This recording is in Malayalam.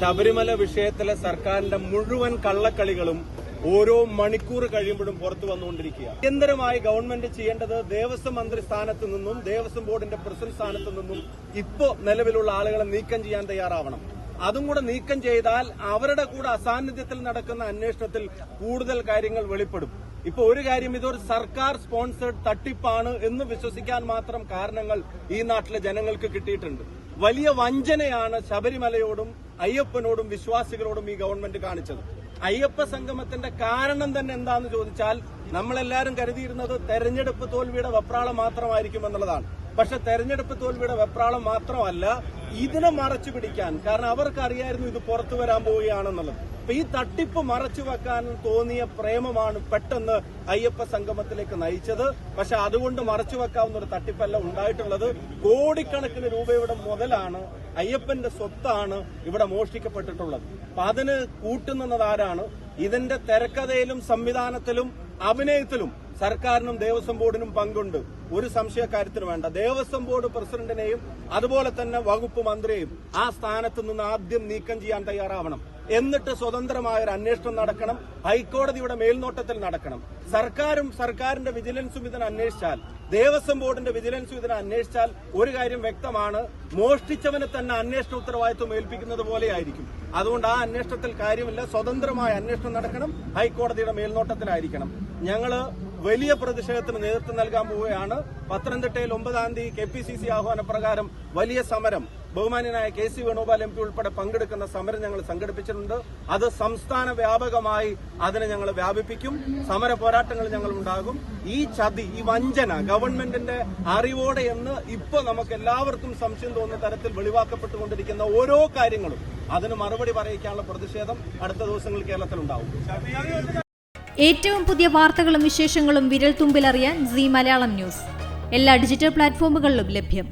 ശബരിമല വിഷയത്തിലെ സർക്കാരിന്റെ മുഴുവൻ കള്ളക്കളികളും ഓരോ മണിക്കൂർ കഴിയുമ്പോഴും പുറത്തു വന്നുകൊണ്ടിരിക്കുക അടിയന്തരമായി ഗവൺമെന്റ് ചെയ്യേണ്ടത് ദേവസ്വം മന്ത്രി സ്ഥാനത്ത് നിന്നും ദേവസ്വം ബോർഡിന്റെ പ്രസിഡന്റ് സ്ഥാനത്ത് നിന്നും ഇപ്പോ നിലവിലുള്ള ആളുകളെ നീക്കം ചെയ്യാൻ തയ്യാറാവണം. അതും കൂടെ നീക്കം ചെയ്താൽ അവരുടെ കൂടെ അസാന്നിധ്യത്തിൽ നടക്കുന്ന അന്വേഷണത്തിൽ കൂടുതൽ കാര്യങ്ങൾ വെളിപ്പെടും. ഇപ്പൊ ഒരു കാര്യം ഇതൊരു സർക്കാർ സ്പോൺസേഡ് തട്ടിപ്പാണ് എന്ന് വിശ്വസിക്കാൻ മാത്രം കാരണങ്ങൾ ഈ നാട്ടിലെ ജനങ്ങൾക്ക് കിട്ടിയിട്ടുണ്ട്. വലിയ വഞ്ചനയാണ് ശബരിമലയോടും അയ്യപ്പനോടും വിശ്വാസികളോടും ഈ ഗവൺമെന്റ് കാണിച്ചത്. അയ്യപ്പ സംഗമത്തിന്റെ കാരണം തന്നെ എന്താന്ന് ചോദിച്ചാൽ നമ്മളെല്ലാരും കരുതിയിരുന്നത് തെരഞ്ഞെടുപ്പ് തോൽവിയുടെ വെപ്രാളം മാത്രമായിരിക്കും എന്നുള്ളതാണ്. പക്ഷെ തെരഞ്ഞെടുപ്പ് തോൽവിയുടെ വെപ്രാളം മാത്രമല്ല ഇതിനെ മറച്ചു പിടിക്കാൻ. കാരണം അവർക്കറിയായിരുന്നു ഇത് പുറത്തു വരാൻ പോവുകയാണെന്നുള്ളത്. അപ്പൊ ഈ തട്ടിപ്പ് മറച്ചു വെക്കാൻ തോന്നിയ പ്രേമമാണ് പെട്ടെന്ന് അയ്യപ്പ സംഗമത്തിലേക്ക് നയിച്ചത്. പക്ഷെ അതുകൊണ്ട് മറച്ചു വെക്കാവുന്ന ഒരു തട്ടിപ്പല്ല ഉണ്ടായിട്ടുള്ളത്. കോടിക്കണക്കിന് രൂപയുടെ മുതലാണ് അയ്യപ്പന്റെ സ്വത്താണ് ഇവിടെ മോഷ്ടിക്കപ്പെട്ടിട്ടുള്ളത്. അപ്പൊ അതിന് കൂട്ടുനിന്നത് ആരാണ്? ഇതിന്റെ തിരക്കഥയിലും സംവിധാനത്തിലും അഭിനയത്തിലും സർക്കാരിനും ദേവസ്വം ബോർഡിനും പങ്കുണ്ട്. ഒരു സംശയക്കാര്യത്തിന് വേണ്ട. ദേവസ്വം ബോർഡ് പ്രസിഡന്റിനെയും അതുപോലെ തന്നെ വകുപ്പ് മന്ത്രിയെയും ആ സ്ഥാനത്ത് നിന്ന് ആദ്യം നീക്കം ചെയ്യാൻ തയ്യാറാവണം. എന്നിട്ട് സ്വതന്ത്രമായ ഒരു അന്വേഷണം നടക്കണം. ഹൈക്കോടതിയുടെ മേൽനോട്ടത്തിൽ നടക്കണം. സർക്കാരും സർക്കാരിന്റെ വിജിലൻസും ഇതിനെ അന്വേഷിച്ചാൽ ദേവസ്വം ബോർഡിന്റെ വിജിലൻസും ഇതിനെ അന്വേഷിച്ചാൽ ഒരു കാര്യം വ്യക്തമാണ്. മോഷ്ടിച്ചവനെ തന്നെ അന്വേഷണ ഉത്തരവാദിത്വം ഏൽപ്പിക്കുന്നത് പോലെയായിരിക്കും. അതുകൊണ്ട് ആ അന്വേഷണത്തിൽ കാര്യമില്ല. സ്വതന്ത്രമായ അന്വേഷണം നടക്കണം. ഹൈക്കോടതിയുടെ മേൽനോട്ടത്തിലായിരിക്കണം. ഞങ്ങൾ വലിയ പ്രതിഷേധത്തിന് നേതൃത്വം നൽകാൻ പോവുകയാണ്. പത്തനംതിട്ടയിൽ ഒമ്പതാം തീയതി കെ പി സി സി ആഹ്വാന പ്രകാരം വലിയ സമരം. ബഹുമാന്യനായ K C Venugopal M P ഉൾപ്പെടെ പങ്കെടുക്കുന്ന സമരം ഞങ്ങൾ സംഘടിപ്പിച്ചിട്ടുണ്ട്. അത് സംസ്ഥാന വ്യാപകമായി അതിനെ ഞങ്ങൾ വ്യാപിപ്പിക്കും. സമര പോരാട്ടങ്ങൾ ഞങ്ങൾ ഉണ്ടാകും. ഈ ചതി ഈ വഞ്ചന ഗവൺമെന്റിന്റെ അറിവോടെ എന്ന് ഇപ്പൊ നമുക്ക് എല്ലാവർക്കും സംശയം തോന്നുന്ന തരത്തിൽ വെളിവാക്കപ്പെട്ടുകൊണ്ടിരിക്കുന്ന ഓരോ കാര്യങ്ങളും അതിന് മറുപടി പറയിക്കാനുള്ള പ്രതിഷേധം അടുത്ത ദിവസങ്ങളിൽ കേരളത്തിലുണ്ടാവും ഏറ്റവും പുതിയ വാർത്തകളും വിശേഷങ്ങളും വിരൽ തുമ്പിലറിയാൻ സി മലയാളം ന്യൂസ്. എല്ലാ ഡിജിറ്റൽ പ്ലാറ്റ്ഫോമുകളിലും ലഭ്യം.